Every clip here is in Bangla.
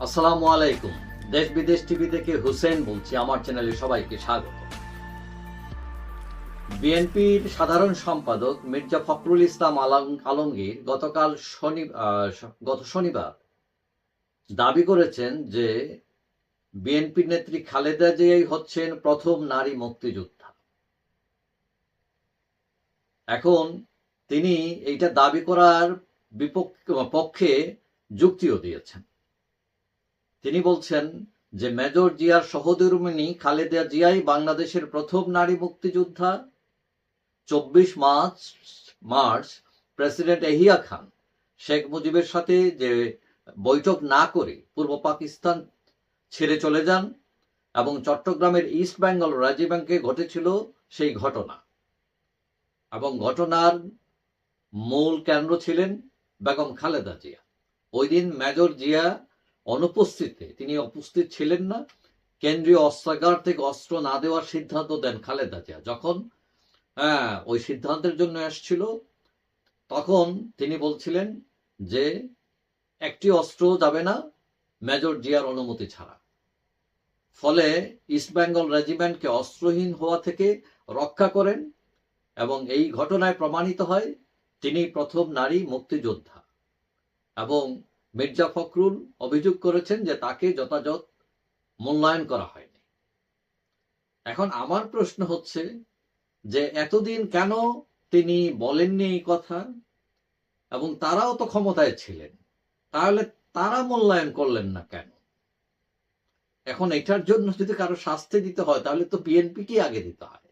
আসসালামু আলাইকুম। দেশ বিদেশ টিভি থেকে হুসেন বলছি, আমার চ্যানেলে সবাইকে স্বাগত। বিএনপির সাধারণ সম্পাদক মির্জা ফখরুল ইসলাম আলম- আলমগীর গতকাল শনি গত শনিবার দাবি করেছেন যে বিএনপি নেত্রী খালেদা জিয়াই হচ্ছেন প্রথম নারী মুক্তিযোদ্ধা। এখন তিনি এইটা দাবি করার বিপক্ষে পক্ষে যুক্তিও দিয়েছেন। তিনি বলছেন যে মেজর জিয়ার সহধর্মিনী খালেদা জিয়াই বাংলাদেশের প্রথম নারী মুক্তিযোদ্ধা। চব্বিশ March March president Yahya Khan Sheikh মুজিবের সাথে যে বৈঠক না করে পূর্ব পাকিস্তান ছেড়ে চলে যান এবং চট্টগ্রামের ইস্ট বেঙ্গল রাজীব ব্যাংকে ঘটেছিল সেই ঘটনা। এবং ঘটনার মূল কেন্দ্র ছিলেন বেগম খালেদা জিয়া। ওই দিন মেজর জিয়া অনুপস্থিতে, তিনি উপস্থিত ছিলেন না। কেন্দ্রীয় অস্ত্রাগার থেকে অস্ত্র না দেওয়ার সিদ্ধান্ত দেন খালেদা জিয়া। যখন হ্যাঁ ওই সিদ্ধান্তের জন্য এসছিল, তখন তিনি বলছিলেন যে, একটি অস্ত্র যাবে না, মেজর জিয়ার অনুমতি ছাড়া। ফলে ইস্ট বেঙ্গল রেজিমেন্টকে অস্ত্রহীন হওয়া থেকে রক্ষা করেন এবং এই ঘটনায় প্রমাণিত হয়, তিনি প্রথম নারী মুক্তিযোদ্ধা এবং মির্জা ফখরুল অভিযোগ করেছেন যে তাকে যথাযথ মূল্যায়ন করা হয়নি। এখন আমার প্রশ্ন হচ্ছে যে এতদিন কেন তিনি বলেননি এই কথা এবং তারাও তো ক্ষমতায় ছিলেন, তাহলে তারা মূল্যায়ন করলেন না কেন? এখন এটার জন্য যদি কারও শাস্তি দিতে হয়, তাহলে তো বিএনপিকে আগে দিতে হয়।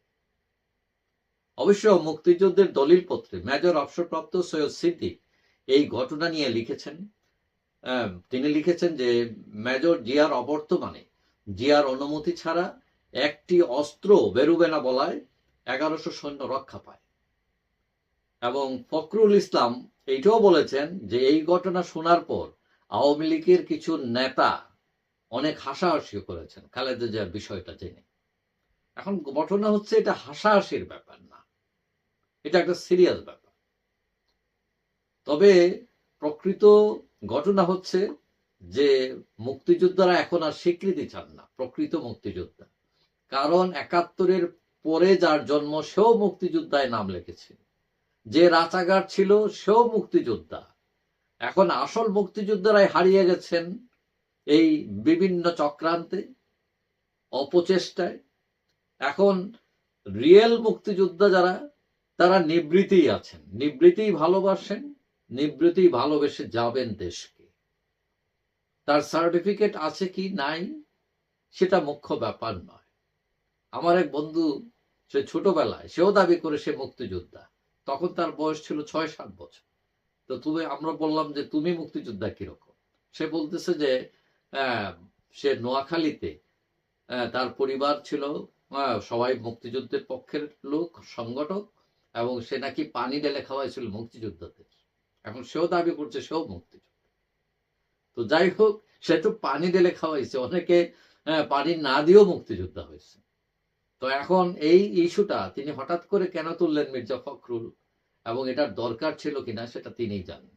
অবশ্য মুক্তিযুদ্ধের দলিল পত্রে মেজর অবসরপ্রাপ্ত সৈয়দ সিদ্দিক এই ঘটনা নিয়ে লিখেছেন তিনি লিখেছেন যে, মেজর জিয়ার অবর্তমানে জিয়ার অনুমতি ছাড়া একটি অস্ত্র বেরুবে না বলায় এগারোশো সৈন্য রক্ষা পায়। এবং ফখরুল ইসলাম এইটাও বলেছেন যে, এই ঘটনা শোনার পর আওয়ামী লীগের কিছু নেতা অনেক হাসাহাসি করেছেন। খালেদা জিয়ার বিষয়টা জেনে। এখন ঘটনা হচ্ছে, এটা হাসাহাসির ব্যাপার না। এটা একটা সিরিয়াস ব্যাপার। তবে প্রকৃত ঘটনা হচ্ছে যে মুক্তিযোদ্ধারা এখন আর স্বীকৃতি চান না, প্রকৃত মুক্তিযোদ্ধা। কারণ একাত্তরের পরে যার জন্ম, সেও মুক্তিযোদ্ধায় নাম লিখেছে। যে রাচাগার ছিল, সেও মুক্তিযোদ্ধা। এখন আসল মুক্তিযোদ্ধারাই হারিয়ে গেছেন এই বিভিন্ন চক্রান্তে, অপচেষ্টায়। এখন রিয়েল মুক্তিযোদ্ধা যারা, তারা নিবৃত্তিই আছেন, নিবৃত্তিই ভালোবাসেন। নিবৃত্তি ভালোবেসে যাবেন দেশকে। তার সার্টিফিকেট আছে কি নাই, সেটা মুখ্য ব্যাপার নয়। আমার এক বন্ধু, সে ছোটবেলায়, সেও দাবি করে সে মুক্তিযোদ্ধা। তখন তার বয়স ছিল ছয় সাত বছর। তো তুমি, আমরা বললাম যে তুমি মুক্তিযোদ্ধা কীরকম? সে বলতেছে যে সে নোয়াখালীতে তার পরিবার ছিল সবাই মুক্তিযুদ্ধের পক্ষের লোক, সংগঠক, এবং সে নাকি পানি ঢেলে খাওয়াইছিল মুক্তিযোদ্ধাদের। এখন সেও দাবি করছে, সেও মুক্তিযোদ্ধা তো যাই হোক, সে তো পানি ঢেলে খাওয়াইছে। অনেকে পানি না দিয়েও মুক্তিযোদ্ধা হয়েছে। তো এখন এই ইস্যুটা তিনি হঠাৎ করে কেন তুললেন মির্জা ফখরুল? এবং এটার দরকার ছিল কিনা সেটা তিনিই জানেন।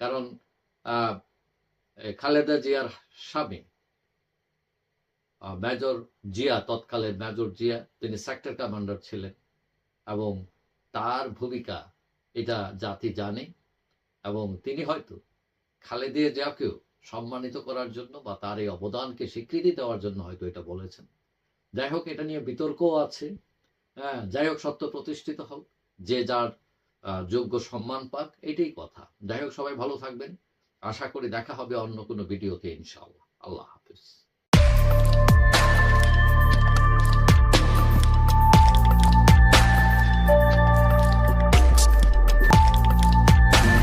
কারণ খালেদা জিয়ার স্বামী মেজর জিয়া তৎকালীন মেজর জিয়া, তিনি সেক্টর কমান্ডার ছিলেন। এবং তার ভূমিকা এটা জাতি জানে। এবং তিনি হয়তো খালেদা জিয়াকেও সম্মানিত করার জন্য বা তার এই অবদানকে স্বীকৃতি দেওয়ার জন্য হয়তো এটা বলেছেন। যাই হোক, এটা নিয়ে বিতর্কও আছে। হ্যাঁ যাই হোক, সত্য প্রতিষ্ঠিত হোক, যে যার যোগ্য সম্মান পাক, এটাই কথা। যাই হোক, সবাই ভালো থাকবেন। আশা করি দেখা হবে অন্য কোনো ভিডিওতে ইনশাআল্লাহ। আল্লাহ হাফিজ।